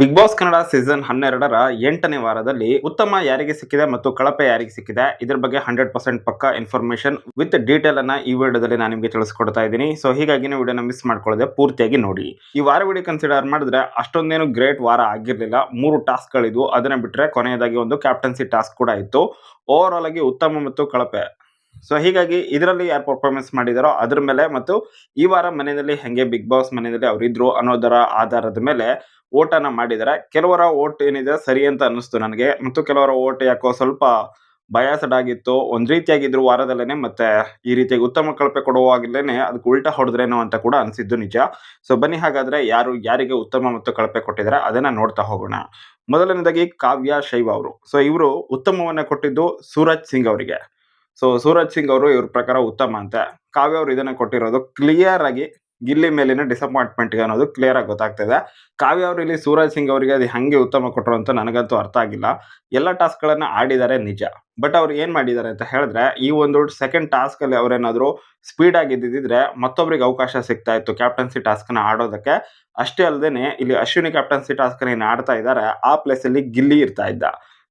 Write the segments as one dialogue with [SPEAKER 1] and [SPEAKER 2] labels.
[SPEAKER 1] Big boss Kannada season ಹನ್ನೆರಡರ ಎಂಟನೇ ವಾರದಲ್ಲಿ ಉತ್ತಮ ಯಾರಿಗೆ ಸಿಕ್ಕಿದೆ ಮತ್ತು ಕಳಪೆ ಯಾರಿಗೆ ಸಿಕ್ಕಿದೆ? ಇದರ ಬಗ್ಗೆ ಹಂಡ್ರೆಡ್ ಪರ್ಸೆಂಟ್ ಪಕ್ಕ ಇನ್ಫಾರ್ಮೇಶನ್ ವಿತ್ ಡೀಟೇಲ್ ಅನ್ನ ಈ ವಿಡಿಯೋದಲ್ಲಿ ನಾನು ನಿಮಗೆ ತಿಳಿಸ್ಕೊಡ್ತಾ ಇದ್ದೀನಿ. ಸೊ ಹೀಗಾಗಿ ನೀವು ವಿಡಿಯೋನ ಮಿಸ್ ಮಾಡ್ಕೊಳ್ಳದೆ ಪೂರ್ತಿಯಾಗಿ ನೋಡಿ. ಈ ವಾರ ವಿಡಿಯೋ ಕನ್ಸಿಡರ್ ಮಾಡಿದ್ರೆ ಅಷ್ಟೊಂದೇನು ಗ್ರೇಟ್ ವಾರ ಆಗಿರಲಿಲ್ಲ. ಮೂರು ಟಾಸ್ಕ್ಗಳಿದ್ವು ಅದನ್ನ ಬಿಟ್ಟರೆ ಕೊನೆಯದಾಗಿ ಒಂದು ಕ್ಯಾಪ್ಟನ್ಸಿ ಟಾಸ್ಕ್ ಕೂಡ ಇತ್ತು. ಓವರ್ ಆಲ್ ಆಗಿ ಉತ್ತಮ ಮತ್ತು ಕಳಪೆ. ಸೊ ಹೀಗಾಗಿ ಇದರಲ್ಲಿ ಯಾರು ಪರ್ಫಾರ್ಮೆನ್ಸ್ ಮಾಡಿದಾರೋ ಅದ್ರ ಮೇಲೆ ಮತ್ತು ಈ ವಾರ ಮನೆಯಲ್ಲಿ ಹೆಂಗೆ ಬಿಗ್ ಬಾಸ್ ಮನೆಯಲ್ಲಿ ಅವರಿದ್ರು ಅನ್ನೋದರ ಆಧಾರದ ಮೇಲೆ ಓಟನ್ನು ಮಾಡಿದ್ದಾರೆ ಕೆಲವರ ಓಟ್ ಏನಿದೆ ಸರಿ ಅಂತ ಅನ್ನಿಸ್ತು ನನಗೆ ಮತ್ತು ಕೆಲವರ ಓಟ್ ಯಾಕೋ ಸ್ವಲ್ಪ ಬಯಾಸಡ್ ಆಗಿತ್ತು. ಒಂದ್ ರೀತಿಯಾಗಿದ್ರು ವಾರದಲ್ಲೇನೆ ಮತ್ತೆ ಈ ರೀತಿಯಾಗಿ ಉತ್ತಮ ಕಳಪೆ ಕೊಡುವಾಗಲೇನೆ ಅದಕ್ಕೆ ಉಲ್ಟಾ ಹೊಡೆದ್ರೇನೋ ಅಂತ ಕೂಡ ಅನಿಸಿದ್ದು ನಿಜ. ಸೊ ಬನ್ನಿ ಹಾಗಾದ್ರೆ ಯಾರು ಯಾರಿಗೆ ಉತ್ತಮ ಮತ್ತು ಕಳಪೆ ಕೊಟ್ಟಿದ್ದಾರೆ ಅದನ್ನ ನೋಡ್ತಾ ಹೋಗೋಣ. ಮೊದಲನೇದಾಗಿ ಕಾವ್ಯ ಶೈವ ಅವರು. ಸೊ ಇವರು ಉತ್ತಮವನ್ನ ಕೊಟ್ಟಿದ್ದು ಸೂರಜ್ ಸಿಂಗ್ ಅವರಿಗೆ. ಸೊ ಸೂರಜ್ ಸಿಂಗ್ ಅವರು ಇವ್ರ ಪ್ರಕಾರ ಉತ್ತಮ ಅಂತ. ಕಾವ್ಯ ಅವರು ಇದನ್ನ ಕೊಟ್ಟಿರೋದು ಕ್ಲಿಯರ್ ಆಗಿ ಗಿಲ್ಲಿ ಮೇಲಿನ ಡಿಸಪಾಯಿಂಟ್ಮೆಂಟ್ ಅನ್ನೋದು ಕ್ಲಿಯರ್ ಆಗಿ ಗೊತ್ತಾಗ್ತಿದೆ. ಕಾವ್ಯ ಅವರು ಇಲ್ಲಿ ಸೂರಜ್ ಸಿಂಗ್ ಅವರಿಗೆ ಅದು ಹೆಂಗೆ ಉತ್ತಮ ಕೊಟ್ಟರು ಅಂತ ನನಗಂತೂ ಅರ್ಥ ಆಗಿಲ್ಲ. ಎಲ್ಲ ಟಾಸ್ಕ್ಗಳನ್ನು ಆಡಿದ್ದಾರೆ ನಿಜ. ಬಟ್ ಅವ್ರು ಏನು ಮಾಡಿದ್ದಾರೆ ಅಂತ ಹೇಳಿದ್ರೆ, ಈ ಒಂದು ಸೆಕೆಂಡ್ ಟಾಸ್ಕ್ ಅಲ್ಲಿ ಅವ್ರೇನಾದ್ರು ಸ್ಪೀಡ್ ಆಗಿದ್ದಿದ್ರೆ ಮತ್ತೊಬ್ಬರಿಗೆ ಅವಕಾಶ ಸಿಗ್ತಾ ಇತ್ತು ಕ್ಯಾಪ್ಟನ್ಸಿ ಟಾಸ್ಕ್ನ ಆಡೋದಕ್ಕೆ. ಅಷ್ಟೇ ಅಲ್ಲದೆ ಇಲ್ಲಿ ಅಶ್ವಿನಿ ಕ್ಯಾಪ್ಟನ್ಸಿ ಟಾಸ್ಕ್ ಏನು ಆಡ್ತಾ ಇದ್ದಾರೆ. ಆ ಪ್ಲೇಸ್ ಅಲ್ಲಿ ಗಿಲ್ಲಿ ಇರ್ತಾ ಇದ್ದ.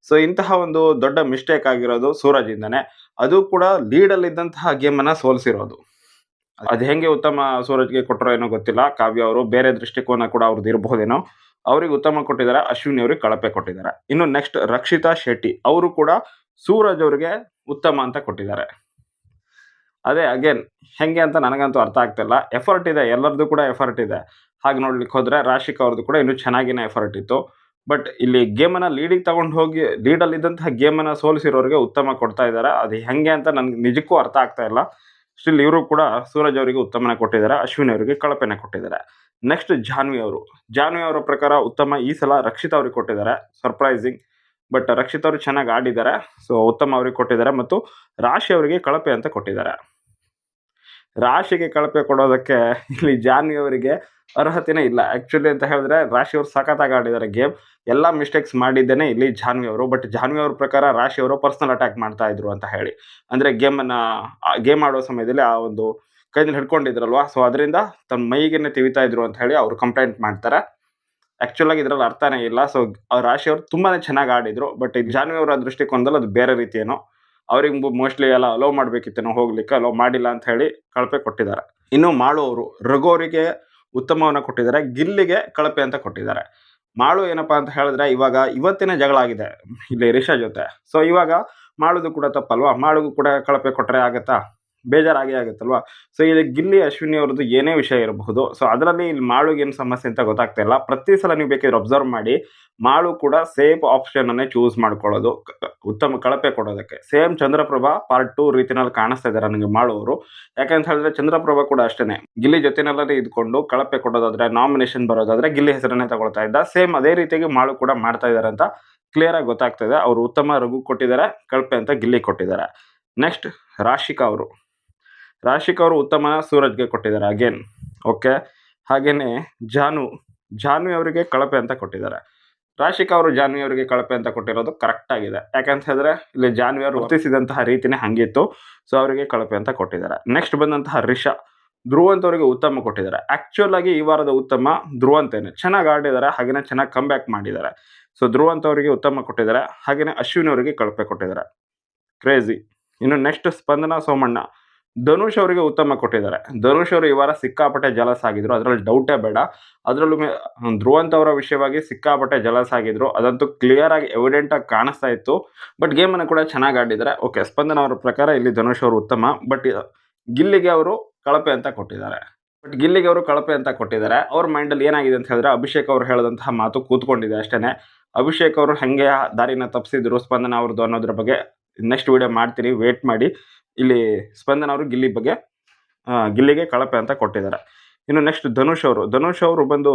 [SPEAKER 1] ಸೊ ಇಂತಹ ಒಂದು ದೊಡ್ಡ ಮಿಸ್ಟೇಕ್ ಆಗಿರೋದು ಸೂರಜ್ ಇಂದಾನೆ. ಅದು ಕೂಡ ಲೀಡ್ ಅಲ್ಲಿ ಇದ್ದಂತಹ ಗೇಮ್ ಅನ್ನ ಸೋಲ್ಸಿರೋದು. ಅದ್ ಹೆಂಗೆ ಉತ್ತಮ ಸೂರಜ್ಗೆ ಕೊಟ್ಟರೋ ಏನೋ ಗೊತ್ತಿಲ್ಲ, ಕಾವ್ಯ ಅವರು ಬೇರೆ ದೃಷ್ಟಿಕೋನ ಕೂಡ ಅವ್ರದ್ದು ಇರಬಹುದೇನೋ ಅವ್ರಿಗೆ ಉತ್ತಮ ಕೊಟ್ಟಿದ್ದಾರೆ, ಅಶ್ವಿನಿ ಅವ್ರಿಗೆ ಕಳಪೆ ಕೊಟ್ಟಿದ್ದಾರೆ. ಇನ್ನು ನೆಕ್ಸ್ಟ್ ರಕ್ಷಿತಾ ಶೆಟ್ಟಿ, ಅವರು ಕೂಡ ಸೂರಜ್ ಅವರಿಗೆ ಉತ್ತಮ ಅಂತ ಕೊಟ್ಟಿದ್ದಾರೆ. ಅದೇ ಅಗೇನ್ ಹೆಂಗೆ ಅಂತ ನನಗಂತೂ ಅರ್ಥ ಆಗ್ತಿಲ್ಲ. ಎಫರ್ಟ್ ಇದೆ ಎಲ್ಲರದ್ದು ಕೂಡ ಎಫರ್ಟ್ ಇದೆ. ಹಾಗೆ ನೋಡ್ಲಿಕ್ಕೆ ಹೋದ್ರೆ ರಾಶಿಕ್ ಅವ್ರದ್ದು ಕೂಡ ಇನ್ನೂ ಚೆನ್ನಾಗಿನ ಎಫರ್ಟ್ ಇತ್ತು. ಬಟ್ ಇಲ್ಲಿ ಗೇಮನ್ನು ಲೀಡಿಗೆ ತಗೊಂಡು ಹೋಗಿ ಲೀಡಲ್ಲಿ ಇದ್ದಂತಹ ಗೇಮನ್ನ ಸೋಲಿಸಿರೋರಿಗೆ ಉತ್ತಮ ಕೊಡ್ತಾ ಇದ್ದಾರೆ. ಅದು ಹೆಂಗೆ ಅಂತ ನನ್ಗೆ ನಿಜಕ್ಕೂ ಅರ್ಥ ಆಗ್ತಾ ಇಲ್ಲ. ಸ್ಟಿಲ್ ಇವರು ಕೂಡ ಸೂರಜ್ ಅವರಿಗೆ ಉತ್ತಮನ ಕೊಟ್ಟಿದ್ದಾರೆ, ಅಶ್ವಿನಿ ಅವರಿಗೆ ಕಳಪೆನ ಕೊಟ್ಟಿದ್ದಾರೆ. ನೆಕ್ಸ್ಟ್ ಜಾನ್ವಿ ಅವರು. ಜಾನ್ವಿ ಅವರ ಪ್ರಕಾರ ಉತ್ತಮ ಈ ಸಲ ರಕ್ಷಿತ್ ಅವ್ರಿಗೆ ಕೊಟ್ಟಿದ್ದಾರೆ ಸರ್ಪ್ರೈಸಿಂಗ್ ಬಟ್ ರಕ್ಷಿತ್ ಅವರು ಚೆನ್ನಾಗಿ ಆಡಿದ್ದಾರೆ ಸೊ ಉತ್ತಮ ಅವ್ರಿಗೆ ಕೊಟ್ಟಿದ್ದಾರೆ ಮತ್ತು ರಾಶಿ ಅವರಿಗೆ ಕಳಪೆ ಅಂತ ಕೊಟ್ಟಿದ್ದಾರೆ. ರಾಶಿಗೆ ಕಳಪೆ ಕೊಡೋದಕ್ಕೆ ಇಲ್ಲಿ ಜಾನ್ವಿ ಅವರಿಗೆ ಅರ್ಹತೆನೇ ಇಲ್ಲ. ಆ್ಯಕ್ಚುಲಿ ಅಂತ ಹೇಳಿದ್ರೆ ರಾಶಿ ಅವರು ಸಖತ್ತಾಗಿ ಆಡಿದ್ದಾರೆ ಗೇಮ್. ಎಲ್ಲ ಮಿಸ್ಟೇಕ್ಸ್ ಮಾಡಿದ್ದೇನೆ ಇಲ್ಲಿ ಜಾನ್ವಿ ಅವರು. ಬಟ್ ಜಾನ್ವಿ ಅವ್ರ ಪ್ರಕಾರ ರಾಶಿ ಅವರು ಪರ್ಸನಲ್ ಅಟ್ಯಾಕ್ ಮಾಡ್ತಾ ಇದ್ರು ಅಂತ ಹೇಳಿ. ಅಂದರೆ ಗೇಮನ್ನು ಗೇಮ್ ಆಡೋ ಸಮಯದಲ್ಲಿ ಆ ಒಂದು ಕೈಯಲ್ಲಿ ಹಿಡ್ಕೊಂಡಿದ್ರಲ್ವಾ? ಸೊ ಅದರಿಂದ ತನ್ನ ಮೈಗೆನೆ ತಿವಿತಾ ಇದ್ರು ಅಂತ ಹೇಳಿ ಅವರು ಕಂಪ್ಲೇಂಟ್ ಮಾಡ್ತಾರೆ. ಆ್ಯಕ್ಚುಲಾಗಿ ಇದ್ರಲ್ಲಿ ಅರ್ಥನೇ ಇಲ್ಲ. ಸೊ ರಾಶಿ ಅವರು ತುಂಬಾ ಚೆನ್ನಾಗಿ ಆಡಿದ್ರು. ಬಟ್ ಜಾನ್ವಿ ಅವರ ದೃಷ್ಟಿಕೋನದಲ್ಲಿ ಅದು ಬೇರೆ ರೀತಿಯೇನೋ. ಅವ್ರಿಗೆ ಮೋಸ್ಟ್ಲಿ ಎಲ್ಲ ಅಲೋ ನಾವು ಹೋಗ್ಲಿಕ್ಕೆ ಅಲೋ ಮಾಡಿಲ್ಲ ಅಂತ ಹೇಳಿ ಕಳಪೆ ಕೊಟ್ಟಿದ್ದಾರೆ. ಇನ್ನು ಮಾಳು ಅವರು, ರಘು ಅವರಿಗೆ ಉತ್ತಮವನ್ನ ಕೊಟ್ಟಿದ್ದಾರೆ, ಗಿಲ್ಲಿಗೆ ಕಳಪೆ ಅಂತ ಕೊಟ್ಟಿದ್ದಾರೆ. ಮಾಳು ಏನಪ್ಪಾ ಅಂತ ಹೇಳಿದ್ರೆ ಇವಾಗ ಇವತ್ತಿನ ಜಗಳ ಆಗಿದೆ, ಇಲ್ಲಿ ರಿಷಾ ಜೊತೆ. ಸೊ ಇವಾಗ ಮಾಡುದು ಕೂಡ ತಪ್ಪಲ್ವಾ? ಮಾಳುಗೂ ಕೂಡ ಕಳಪೆ ಕೊಟ್ಟರೆ ಆಗತ್ತಾ? ಬೇಜಾರಾಗಿ ಆಗುತ್ತಲ್ವಾ? ಸೊ ಇಲ್ಲಿ ಗಿಲ್ಲಿ ಅಶ್ವಿನಿ ಅವ್ರದ್ದು ಏನೇ ವಿಷಯ ಇರಬಹುದು. ಸೊ ಅದರಲ್ಲಿ ಇಲ್ಲಿ ಮಾಳುಗೆ ಏನು ಸಮಸ್ಯೆ ಅಂತ ಗೊತ್ತಾಗ್ತಾ ಇಲ್ಲ. ಪ್ರತಿ ಸಲ ನೀವು ಬೇಕಿದ್ರೆ ಅಬ್ಸರ್ವ್ ಮಾಡಿ. ಮಾಳು ಕೂಡ ಸೇಫ್ ಆಪ್ಷನ್ ಅನ್ನೇ ಚೂಸ್ ಮಾಡ್ಕೊಳ್ಳೋದು. ಉತ್ತಮ ಕಳಪೆ ಕೊಡೋದಕ್ಕೆ. ಸೇಮ್ ಚಂದ್ರಪ್ರಭಾ ಪಾರ್ಟ್ ಟೂ ರೀತಿನಲ್ಲಿ ಕಾಣಿಸ್ತಾ ಇದ್ದಾರೆ ನನಗೆ ಅವರು. ಯಾಕಂತ ಹೇಳಿದ್ರೆ ಚಂದ್ರಪ್ರಭಾ ಕೂಡ ಅಷ್ಟೇ ಗಿಲ್ಲಿ ಜೊತೆನಲ್ಲೇ ಇದ್ಕೊಂಡು ಕಳಪೆ ಕೊಡೋದಾದ್ರೆ ನಾಮಿನೇಷನ್ ಬರೋದಾದ್ರೆ ಗಿಲ್ಲಿ ಹೆಸರನ್ನೇ ತಗೊಳ್ತಾ ಇದ್ದ. ಸೇಮ್ ಅದೇ ರೀತಿಯಾಗಿ ಮಾಳು ಕೂಡ ಮಾಡ್ತಾ ಇದ್ದಾರೆ ಅಂತ ಕ್ಲಿಯರ್ ಆಗಿ ಗೊತ್ತಾಗ್ತಾ ಇದೆ. ಅವರು ಉತ್ತಮ ರಘು ಕೊಟ್ಟಿದ್ದಾರೆ, ಕಳಪೆ ಅಂತ ಗಿಲ್ಲಿ ಕೊಟ್ಟಿದ್ದಾರೆ. ನೆಕ್ಸ್ಟ್ ರಾಶಿಕಾ ಅವರು. ರಾಶಿಕಾ ಅವರು ಉತ್ತಮ ಸೂರಜ್ಗೆ ಕೊಟ್ಟಿದ್ದಾರೆ ಅಗೇನ್ ಓಕೆ ಹಾಗೇನೆ ಜಾನು ಜಾನ್ವಿ ಅವರಿಗೆ ಕಳಪೆ ಅಂತ ಕೊಟ್ಟಿದ್ದಾರೆ. ರಾಶಿಕ್ ಅವರು ಜಾನ್ವಿ ಅವರಿಗೆ ಕಳಪೆ ಅಂತ ಕೊಟ್ಟಿರೋದು ಕರೆಕ್ಟ್ ಆಗಿದೆ. ಯಾಕಂತ ಹೇಳಿದ್ರೆ, ಇಲ್ಲಿ ಜಾನ್ವಿ ಅವರು ವರ್ತಿಸಿದಂತಹ ರೀತಿನೇ ಹಂಗಿತ್ತು. ಸೊ ಅವರಿಗೆ ಕಳಪೆ ಅಂತ ಕೊಟ್ಟಿದ್ದಾರೆ. ನೆಕ್ಸ್ಟ್ ಬಂದಂತಹ ರಿಷಾ ಧ್ರುವಂತವರಿಗೆ ಉತ್ತಮ ಕೊಟ್ಟಿದ್ದಾರೆ. ಆಕ್ಚುಯಲ್ ಆಗಿ ಈ ವಾರದ ಉತ್ತಮ ಧ್ರುವಂತೇನೆ ಚೆನ್ನಾಗಿ ಆಡಿದ್ದಾರೆ, ಹಾಗೇನೆ ಚೆನ್ನಾಗಿ ಕಮ್ ಬ್ಯಾಕ್ ಮಾಡಿದ್ದಾರೆ. ಸೊ ಧ್ರುವಂತ ಅವರಿಗೆ ಉತ್ತಮ ಕೊಟ್ಟಿದ್ದಾರೆ. ಹಾಗೇನೆ ಅಶ್ವಿನಿ ಅವರಿಗೆ ಕಳಪೆ ಕೊಟ್ಟಿದ್ದಾರೆ. ಕ್ರೇಜಿ ಇನ್ನು ನೆಕ್ಸ್ಟ್ ಸ್ಪಂದನ ಸೋಮಣ್ಣ. ಧನುಷ್ ಅವರಿಗೆ ಉತ್ತಮ ಕೊಟ್ಟಿದ್ದಾರೆ. ಧನುಷ್ ಅವರು ಈ ವಾರ ಸಿಕ್ಕಾಪಟ್ಟೆ ಜಲಸ್ ಆಗಿದ್ರು. ಅದರಲ್ಲಿ ಡೌಟೇ ಬೇಡ. ಅದರಲ್ಲೂ ಧ್ರುವಂತ ಅವರ ವಿಷಯವಾಗಿ ಸಿಕ್ಕಾಪಟ್ಟೆ ಜಲಸ್ ಆಗಿದ್ರು. ಅದಂತೂ ಕ್ಲಿಯರ್ ಆಗಿ ಎವಿಡೆಂಟ್ ಆಗಿ ಕಾಣಿಸ್ತಾ ಇತ್ತು. ಬಟ್ ಗೇಮ್ ಅನ್ನು ಕೂಡ ಚೆನ್ನಾಗಿ ಆಡಿದ್ದಾರೆ. ಓಕೆ ಸ್ಪಂದನ ಅವರ ಪ್ರಕಾರ ಇಲ್ಲಿ ಧನುಷ್ ಅವರು ಉತ್ತಮ. ಬಟ್ ಗಿಲ್ಲಿಗೆ ಅವರು ಕಳಪೆ ಅಂತ ಕೊಟ್ಟಿದ್ದಾರೆ. ಬಟ್ ಗಿಲ್ಲಿಗೆ ಅವರು ಕಳಪೆ ಅಂತ ಕೊಟ್ಟಿದ್ದಾರೆ. ಅವ್ರ ಮೈಂಡಲ್ಲಿ ಏನಾಗಿದೆ ಅಂತ ಹೇಳಿದ್ರೆ ಅಭಿಷೇಕ್ ಅವರು ಹೇಳಿದಂತಹ ಮಾತು ಕೂತ್ಕೊಂಡಿದೆ ಅಷ್ಟೇನೆ. ಅಭಿಷೇಕ್ ಅವರು ಹೇಗೆ ದಾರಿನ ತಪ್ಪಿಸಿದ್ರು ಸ್ಪಂದನ ಅವ್ರದ್ದು ಅನ್ನೋದ್ರ ಬಗ್ಗೆ ನೆಕ್ಸ್ಟ್ ವಿಡಿಯೋ ಮಾಡ್ತೀನಿ. ವೇಟ್ ಮಾಡಿ. ಇಲ್ಲಿ ಸ್ಪಂದನ ಅವರು ಗಿಲ್ಲಿ ಬಗ್ಗೆ ಗಿಲ್ಲಿಗೆ ಕಳಪೆ ಅಂತ ಕೊಟ್ಟಿದ್ದಾರೆ. ಇನ್ನು ನೆಕ್ಸ್ಟ್ ಧನುಷ್ ಅವರು. ಧನುಷ್ ಅವರು ಬಂದು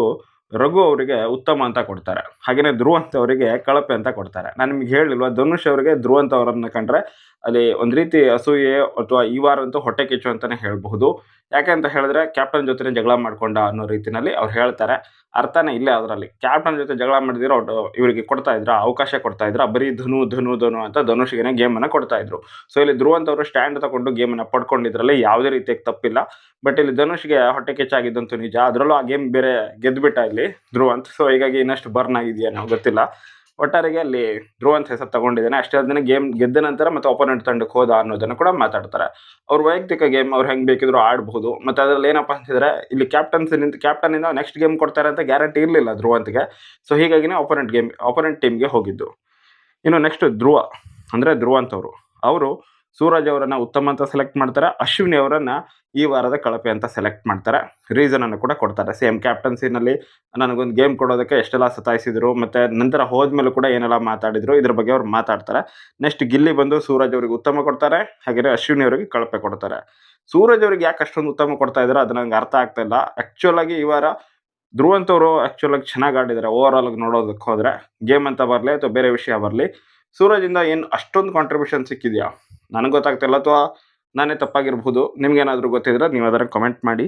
[SPEAKER 1] ರಘು ಅವರಿಗೆ ಉತ್ತಮ ಅಂತ ಕೊಡ್ತಾರೆ. ಹಾಗೆಯೇ ಧ್ರುವಂತ್ ಅವರಿಗೆ ಕಳಪೆ ಅಂತ ಕೊಡ್ತಾರೆ. ನಾನು ನಿಮ್ಗೆ ಹೇಳಿಲ್ವಾ, ಧನುಷ್ ಅವರಿಗೆ ಧ್ರುವಂತ ಅವರನ್ನು ಕಂಡ್ರೆ ಅಲ್ಲಿ ಒಂದು ರೀತಿ ಅಸೂಯೆ ಅಥವಾ ಈ ವಾರ ಅಂತೂ ಹೊಟ್ಟೆ ಕಿಚ್ಚು ಅಂತಾನೆ ಹೇಳಬಹುದು. ಯಾಕೆ ಅಂತ ಹೇಳಿದ್ರೆ ಕ್ಯಾಪ್ಟನ್ ಜೊತೆ ಜಗಳ ಮಾಡ್ಕೊಂಡ ಅನ್ನೋ ರೀತಿನಲ್ಲಿ ಅವ್ರು ಹೇಳ್ತಾರೆ. ಅರ್ಥನೇ ಇಲ್ಲೇ ಅದರಲ್ಲಿ. ಕ್ಯಾಪ್ಟನ್ ಜೊತೆ ಜಗಳ ಮಾಡಿದಿರೋ ಇವರಿಗೆ ಕೊಡ್ತಾ ಇದ್ರ, ಅವಕಾಶ ಕೊಡ್ತಾ ಇದ್ರ, ಬರೀ ಧನು ಧನು ಧನು ಅಂತ ಧನುಷ್ಗೆ ಗೇಮ್ ಅನ್ನ ಕೊಡ್ತಾ ಇದ್ರು. ಸೊ ಇಲ್ಲಿ ಧ್ರುವಂತವರು ಸ್ಟ್ಯಾಂಡ್ ತಗೊಂಡು ಗೇಮ್ ಅನ್ನ ಪಡ್ಕೊಂಡಿದ್ರಲ್ಲಿ ಯಾವುದೇ ರೀತಿಯಾಗಿ ತಪ್ಪಿಲ್ಲ. ಬಟ್ ಇಲ್ಲಿ ಧನುಷ್ಗೆ ಹೊಟ್ಟೆ ಕೆಚ್ಚಾಗಿದ್ದಂತೂ ನಿಜ. ಅದರಲ್ಲೂ ಆ ಗೇಮ್ ಬೇರೆ ಗೆದ್ಬಿಟ್ಟ ಇಲ್ಲಿ ಧ್ರುವಂತ್. ಸೊ ಹೀಗಾಗಿ ಇನ್ನಷ್ಟು ಬರ್ನ್ ಆಗಿದೆಯಾ ನಾವು ಗೊತ್ತಿಲ್ಲ. ಒಟ್ಟಾರೆಗೆ ಅಲ್ಲಿ ಧ್ರುವಂತ್ ಹೆಸರು ತಗೊಂಡಿದ್ದಾನೆ. ಅಷ್ಟೇ ಅದನ್ನ ಗೇಮ್ ಗೆದ್ದ ನಂತರ ಮತ್ತೆ ಒಪೋನೆಂಟ್ ತಂಡಕ್ಕೆ ಹೋದ ಅನ್ನೋದನ್ನು ಕೂಡ ಮಾತಾಡ್ತಾರೆ. ಅವ್ರ ವೈಯಕ್ತಿಕ ಗೇಮ್ ಅವ್ರು ಹೆಂಗ್ ಬೇಕಿದ್ರು ಆಡಬಹುದು ಮತ್ತೆ ಅದ್ರಲ್ಲಿ ಏನಪ್ಪಾ ಅಂತಿದ್ರೆ, ಇಲ್ಲಿ ಕ್ಯಾಪ್ಟನ್ಸ್ ನಿಂತ ಕ್ಯಾಪ್ಟನ್ ಇಂದ ನೆಕ್ಸ್ಟ್ ಗೇಮ್ ಕೊಡ್ತಾರೆ ಅಂತ ಗ್ಯಾರಂಟಿ ಇರಲಿಲ್ಲ ಧ್ರುವಂತ್ಗೆ ಸೊ ಹೀಗಾಗಿನೇ ಒಪೋನೆಂಟ್ ಗೇಮ್ ಒಪೋನೆಂಟ್ ಟೀಮ್ಗೆ ಹೋಗಿದ್ದು. ಇನ್ನು ನೆಕ್ಸ್ಟ್ ಧ್ರುವ, ಅಂದ್ರೆ ಧ್ರುವಂತ್ ಅವರು ಅವರು ಸೂರಜ್ ಅವರನ್ನ ಉತ್ತಮ ಅಂತ ಸೆಲೆಕ್ಟ್ ಮಾಡ್ತಾರೆ? ಅಶ್ವಿನಿ ಅವರನ್ನ ಈ ವಾರದ ಕಳಪೆ ಅಂತ ಸೆಲೆಕ್ಟ್ ಮಾಡ್ತಾರೆ? ರೀಸನ್ ಅನ್ನು ಕೂಡ ಕೊಡ್ತಾರೆ. ಸೇಮ್ ಕ್ಯಾಪ್ಟನ್ಸಿನಲ್ಲಿ ನನಗೊಂದು ಗೇಮ್ ಕೊಡೋದಕ್ಕೆ ಎಷ್ಟೆಲ್ಲ ಸತಾಯಿಸಿದ್ರು, ಮತ್ತೆ ನಂತರ ಹೋದ್ಮೇಲೆ ಕೂಡ ಏನೆಲ್ಲ ಮಾತಾಡಿದ್ರು, ಇದ್ರ ಬಗ್ಗೆ ಅವ್ರು ಮಾತಾಡ್ತಾರೆ. ನೆಕ್ಸ್ಟ್ ಗಿಲ್ಲಿ ಬಂದು ಸೂರಜ್ ಅವರಿಗೆ ಉತ್ತಮ ಕೊಡ್ತಾರೆ ಹಾಗೆ ಅಶ್ವಿನಿ ಅವರಿಗೆ ಕಳಪೆ ಕೊಡ್ತಾರೆ. ಸೂರಜ್ ಅವರಿಗೆ ಯಾಕೆ ಅಷ್ಟೊಂದು ಉತ್ತಮ ಕೊಡ್ತಾ ಇದ್ದಾರೆ ಅದು ನಂಗೆ ಅರ್ಥ ಆಗ್ತಾ ಇಲ್ಲ. ಆಕ್ಚುಲ್ ಆಗಿ ಈ ವಾರ ಧ್ರುವಂತ್ ಅವರು ಆಕ್ಚುಲ್ ಆಗಿ ಚೆನ್ನಾಗಿ ಆಡಿದ್ದಾರೆ. ಓವರ್ ಆಲ್ ನೋಡೋದಕ್ಕೆ ಹೋದ್ರೆ ಗೇಮ್ ಅಂತ ಬರಲಿ ಅಥವಾ ಬೇರೆ ವಿಷಯ ಬರಲಿ ಸೂರಜಿಂದ ಏನು ಅಷ್ಟೊಂದು ಕಾಂಟ್ರಿಬ್ಯೂಷನ್ ಸಿಕ್ಕಿದೆಯಾ? ನನಗೆ ಗೊತ್ತಾಗ್ತಿಲ್ಲ ಅಥವಾ ನಾನೇ ತಪ್ಪಾಗಿರ್ಬೋದು ನಿಮ್ಗೇನಾದರೂ ಗೊತ್ತಿದ್ರೆ ನೀವು ಅದರ ಕಮೆಂಟ್ ಮಾಡಿ.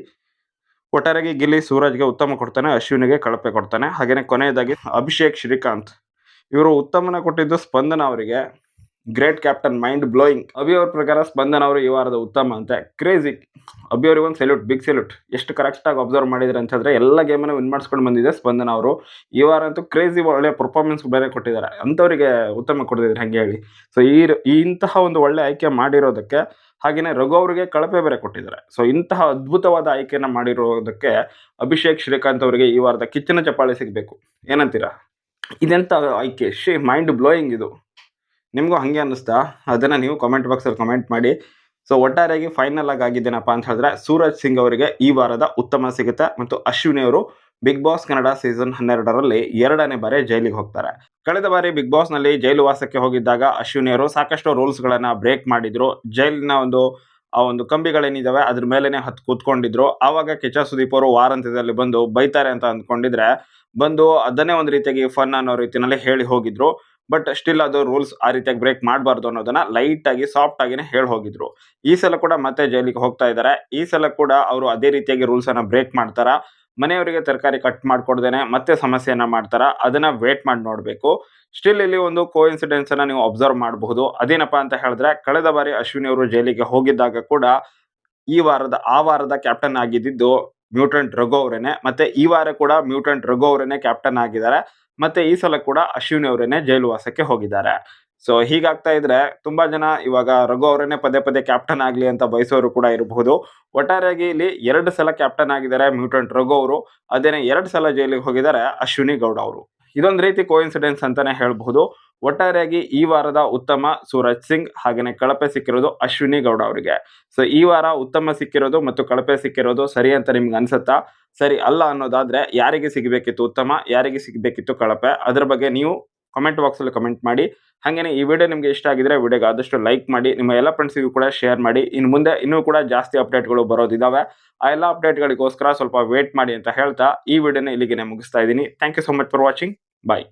[SPEAKER 1] ಒಟ್ಟಾರೆಗೆ ಗಿಲ್ಲಿ ಸೂರಜ್ಗೆ ಉತ್ತಮ ಕೊಡ್ತಾನೆ, ಅಶ್ವಿನಿಗೆ ಕಳಪೆ ಕೊಡ್ತಾನೆ. ಹಾಗೆಯೇ ಕೊನೆಯದಾಗಿ ಅಭಿಷೇಕ್ ಶ್ರೀಕಾಂತ್. ಇವರು ಉತ್ತಮನ ಕೊಟ್ಟಿದ್ದು ಸ್ಪಂದನ ಅವರಿಗೆ. Great captain mind blowing Abhi ಅವ್ರ ಪ್ರಕಾರ ಸ್ಪಂದನ ಅವರು ಈ ವಾರದ ಉತ್ತಮ ಅಂತೆ. ಕ್ರೇಜಿ ಅಭಿ ಅವ್ರಿಗೆ ಒಂದು ಸೆಲ್ಯೂಟ್ ಬಿಗ್ ಸೆಲ್ಯೂಟ್ ಎಷ್ಟು ಕರೆಕ್ಟಾಗಿ ಅಬ್ಸರ್ವ್ ಮಾಡಿದ್ರೆ ಅಂತ ಹೇಳಿದ್ರೆ ಎಲ್ಲ ಗೇಮನ್ನು ವಿನ್ ಮಾಡಿಸ್ಕೊಂಡು ಬಂದಿದೆ ಸ್ಪಂದನ್ ಅವರು. ಈ ವಾರ ಅಂತೂ ಕ್ರೇಜಿ ಒಳ್ಳೆ ಪರ್ಫಾರ್ಮೆನ್ಸ್ ಬೇರೆ ಕೊಟ್ಟಿದ್ದಾರೆ. ಅಂಥವರಿಗೆ ಉತ್ತಮ ಕೊಡ್ತಿದ್ದಾರೆ ಹಂಗೆ ಹೇಳಿ. ಸೊ ಈ ಇಂತಹ ಒಂದು ಒಳ್ಳೆ ಆಯ್ಕೆ ಮಾಡಿರೋದಕ್ಕೆ ಹಾಗೆಯೇ ರಘು ಅವರಿಗೆ ಕಳಪೆ ಬೇರೆ ಕೊಟ್ಟಿದ್ದಾರೆ. ಸೊ ಇಂತಹ ಅದ್ಭುತವಾದ ಆಯ್ಕೆಯನ್ನು ಮಾಡಿರೋದಕ್ಕೆ ಅಭಿಷೇಕ್ ಶ್ರೀಕಾಂತ್ ಅವರಿಗೆ ಈ ವಾರದ ಕಿಚ್ಚನ ಚಪ್ಪಾಳೆ ಸಿಗಬೇಕು. ಏನಂತೀರಾ? ಇದೆಂತ ಆಯ್ಕೆ? ಶೇ ಮೈಂಡ್ ಬ್ಲೋಯಿಂಗ್ ಇದು. ನಿಮಗೂ ಹಾಗೆ ಅನ್ನಿಸ್ತಾ? ಅದನ್ನು ನೀವು ಕಾಮೆಂಟ್ ಬಾಕ್ಸಲ್ಲಿ ಕಮೆಂಟ್ ಮಾಡಿ. ಸೊ ಒಟ್ಟಾರೆಯಾಗಿ ಫೈನಲ್ ಆಗಿ ಆಗಿದ್ದೇನಪ್ಪ ಅಂತ ಹೇಳಿದ್ರೆ, ಸೂರಜ್ ಸಿಂಗ್ ಅವರಿಗೆ ಈ ವಾರದ ಉತ್ತಮ ಸಿಗುತ್ತೆ ಮತ್ತು ಅಶ್ವಿನಿ ಅವರು ಬಿಗ್ ಬಾಸ್ ಕನ್ನಡ ಸೀಸನ್ ಹನ್ನೆರಡರಲ್ಲಿ ಎರಡನೇ ಬಾರಿ ಜೈಲಿಗೆ ಹೋಗ್ತಾರೆ. ಕಳೆದ ಬಾರಿ ಬಿಗ್ ಬಾಸ್ನಲ್ಲಿ ಜೈಲು ವಾಸಕ್ಕೆ ಹೋಗಿದ್ದಾಗ ಅಶ್ವಿನಿ ಅವರು ಸಾಕಷ್ಟು ರೂಲ್ಸ್ಗಳನ್ನು ಬ್ರೇಕ್ ಮಾಡಿದ್ರು. ಜೈಲಿನ ಒಂದು, ಆ ಒಂದು ಕಂಬಿಗಳೇನಿದಾವೆ, ಅದ್ರ ಮೇಲೆನೆ ಹತ್ತು ಕೂತ್ಕೊಂಡಿದ್ರು. ಆವಾಗ ಕೆಚ ಸುದೀಪ್ ಅವರು ವಾರಾಂತ್ಯದಲ್ಲಿ ಬಂದು ಬೈತಾರೆ ಅಂತ ಅಂದ್ಕೊಂಡಿದ್ರೆ, ಬಂದು ಅದನ್ನೇ ಒಂದು ರೀತಿಯಾಗಿ ಫನ್ ಅನ್ನೋ ರೀತಿಯಲ್ಲಿ ಹೇಳಿ ಹೋಗಿದ್ರು. ಬಟ್ ಸ್ಟಿಲ್ ಅದು ರೂಲ್ಸ್ ಆ ರೀತಿಯಾಗಿ ಬ್ರೇಕ್ ಮಾಡಬಾರ್ದು ಅನ್ನೋದನ್ನ ಲೈಟ್ ಆಗಿ ಸಾಫ್ಟ್ ಆಗಿನೇ ಹೇಳಿ ಹೋಗಿದ್ರು. ಈ ಸಲ ಕೂಡ ಮತ್ತೆ ಜೈಲಿಗೆ ಹೋಗ್ತಾ ಇದ್ದಾರೆ ಈ ಸಲ ಕೂಡ ಅವರು ಅದೇ ರೀತಿಯಾಗಿ ರೂಲ್ಸ್ ಅನ್ನ ಬ್ರೇಕ್ ಮಾಡ್ತಾರ? ಮನೆಯವರಿಗೆ ತರಕಾರಿ ಕಟ್ ಮಾಡ್ಕೊಡ್ದೇನೆ ಮತ್ತೆ ಸಮಸ್ಯೆಯನ್ನ ಮಾಡ್ತಾರ? ಅದನ್ನ ವೇಟ್ ಮಾಡಿ ನೋಡಬೇಕು. ಸ್ಟಿಲ್ ಇಲ್ಲಿ ಒಂದು ಕೋ ಇನ್ಸಿಡೆನ್ಸ್ ಅನ್ನ ನೀವು ಅಬ್ಸರ್ವ್ ಮಾಡಬಹುದು. ಅದೇನಪ್ಪ ಅಂತ ಹೇಳಿದ್ರೆ, ಕಳೆದ ಬಾರಿ ಅಶ್ವಿನಿ ಅವರು ಜೈಲಿಗೆ ಹೋಗಿದ್ದಾಗ ಕೂಡ ಈ ವಾರದ, ಆ ವಾರದ ಕ್ಯಾಪ್ಟನ್ ಆಗಿದ್ದು ಮ್ಯೂಟೆಂಟ್ ರಘು ಅವರೇನೆ. ಮತ್ತೆ ಈ ವಾರ ಕೂಡ ಮ್ಯೂಟೆಂಟ್ ರಘು ಅವರೇನೆ ಕ್ಯಾಪ್ಟನ್ ಆಗಿದ್ದಾರೆ. ಮತ್ತೆ ಈ ಸಲ ಕೂಡ ಅಶ್ವಿನಿ ಅವರೇನೆ ಜೈಲು ವಾಸಕ್ಕೆ ಹೋಗಿದ್ದಾರೆ. ಸೊ ಹೀಗಾಗ್ತಾ ಇದ್ರೆ ತುಂಬಾ ಜನ ಇವಾಗ ರಘು ಅವರೇನೆ ಪದೇ ಪದೇ ಕ್ಯಾಪ್ಟನ್ ಆಗ್ಲಿ ಅಂತ ಬಯಸೋರು ಕೂಡ ಇರಬಹುದು. ಒಟ್ಟಾರೆಯಾಗಿ ಇಲ್ಲಿ ಎರಡು ಸಲ ಕ್ಯಾಪ್ಟನ್ ಆಗಿದ್ದಾರೆ ಮ್ಯೂಟೆಂಟ್ ರಘು ಅವರು. ಅದೇನೆ ಎರಡು ಸಲ ಜೈಲಿಗೆ ಹೋಗಿದ್ದಾರೆ ಅಶ್ವಿನಿ ಗೌಡ ಅವರು. ಇದೊಂದು ರೀತಿ ಕೋಇನ್ಸಿಡೆನ್ಸ್ ಅಂತಾನೆ ಹೇಳ್ಬಹುದು. ಒಟ್ಟಾರೆಯಾಗಿ ಈ ವಾರದ ಉತ್ತಮ ಸೂರಜ್ ಸಿಂಗ್ ಹಾಗೆಯೇ ಕಳಪೆ ಸಿಕ್ಕಿರೋದು ಅಶ್ವಿನಿ ಗೌಡ ಅವರಿಗೆ. ಸೊ ಈ ವಾರ ಉತ್ತಮ ಸಿಕ್ಕಿರೋದು ಮತ್ತು ಕಳಪೆ ಸಿಕ್ಕಿರೋದು ಸರಿ ಅಂತ ನಿಮ್ಗೆ ಅನ್ಸುತ್ತಾ? ಸರಿ, ಅಲ್ಲ ಅನ್ನೋದಾದ್ರೆ ಯಾರಿಗೆ ಸಿಗಬೇಕಿತ್ತು ಉತ್ತಮ, ಯಾರಿಗೆ ಸಿಗಬೇಕಿತ್ತು ಕಳಪೆ? ಅದರ ಬಗ್ಗೆ ನೀವು ಕಮೆಂಟ್ ಬಾಕ್ಸಲ್ಲಿ ಕಮೆಂಟ್ ಮಾಡಿ. ಹಾಗೇನೆ ಈ ವಿಡಿಯೋ ನಿಮಗೆ ಇಷ್ಟ ಆಗಿದ್ರೆ ವಿಡಿಯೋಗೆ ಆದಷ್ಟು ಲೈಕ್ ಮಾಡಿ, ನಿಮ್ಮ ಎಲ್ಲ ಫ್ರೆಂಡ್ಸಿಗೂ ಕೂಡ ಶೇರ್ ಮಾಡಿ. ಇನ್ನು ಮುಂದೆ ಇನ್ನೂ ಕೂಡ ಜಾಸ್ತಿ ಅಪ್ಡೇಟ್ಗಳು ಬರೋದಿದ್ದಾವೆ ಆ ಎಲ್ಲ ಅಪ್ಡೇಟ್ಗಳಿಗೋಸ್ಕರ ಸ್ವಲ್ಪ ವೇಟ್ ಮಾಡಿ ಅಂತ ಹೇಳ್ತಾ ಈ ವಿಡಿಯೋನ ಇಲ್ಲಿಗೆ ಮುಗಿಸ್ತಾ ಇದ್ದೀನಿ. Thank you so much for watching bye